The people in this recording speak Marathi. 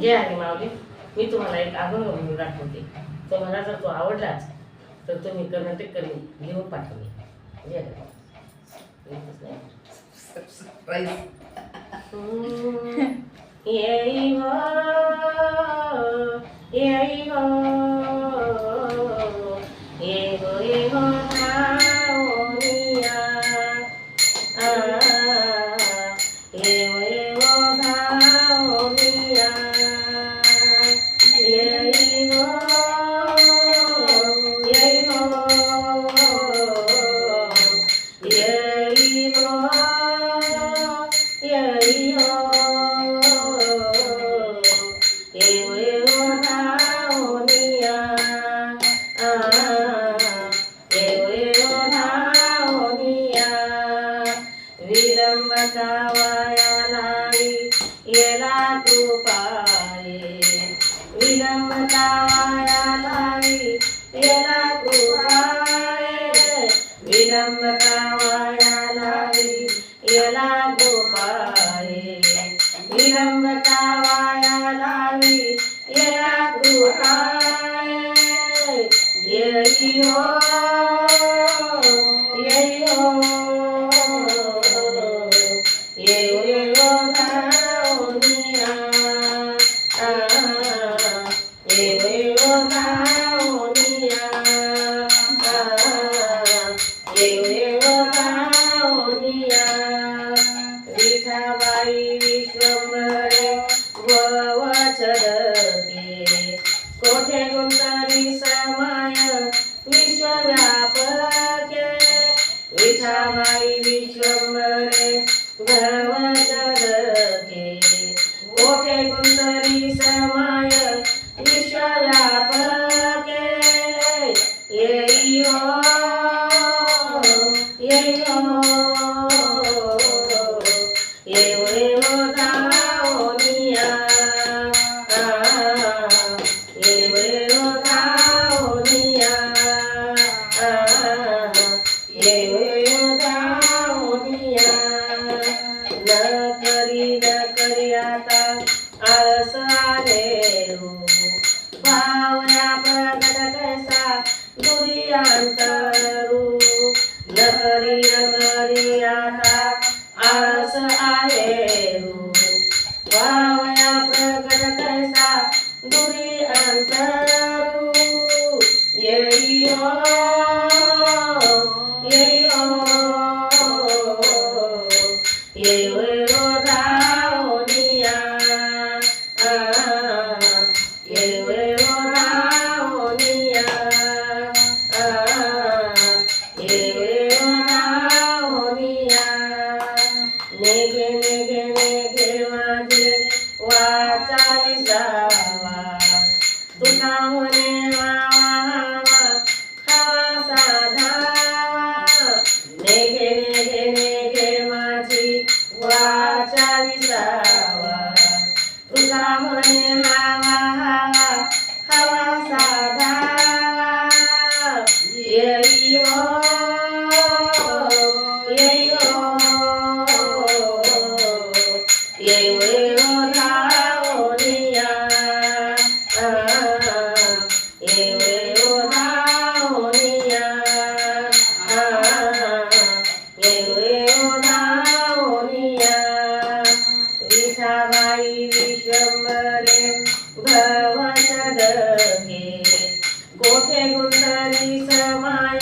जय हरी माऊली मी तुम्हाला एक अभंग म्हणून दाखवते. तुम्हाला जर तो आवडलाच तर तुम्ही कर्नाटक करून लिहून पाठवले नाही. सरप्राईज येई हो येई हो. विलंबता वाया नाही येला कृपाये. विलंबता वाया नाही येला कृपाये. विलंबता वाया नाही येयो कोठे गुंतरी समाय विश्वव्यापके विठाबाई विश्वंभरे भवचरके कोठे गुंतरी समाय न करी न करी आता आळस आले हो भावना प्रगट कैसा दुरी लहरी लहरी आता आळस आहे हो भावना प्रगट कैसा दुरी अंतरू येई हो येई हो येई हो विसावा तुका विठाबाई विश्वंभरे भवचदके कोठे गुंतरी समाय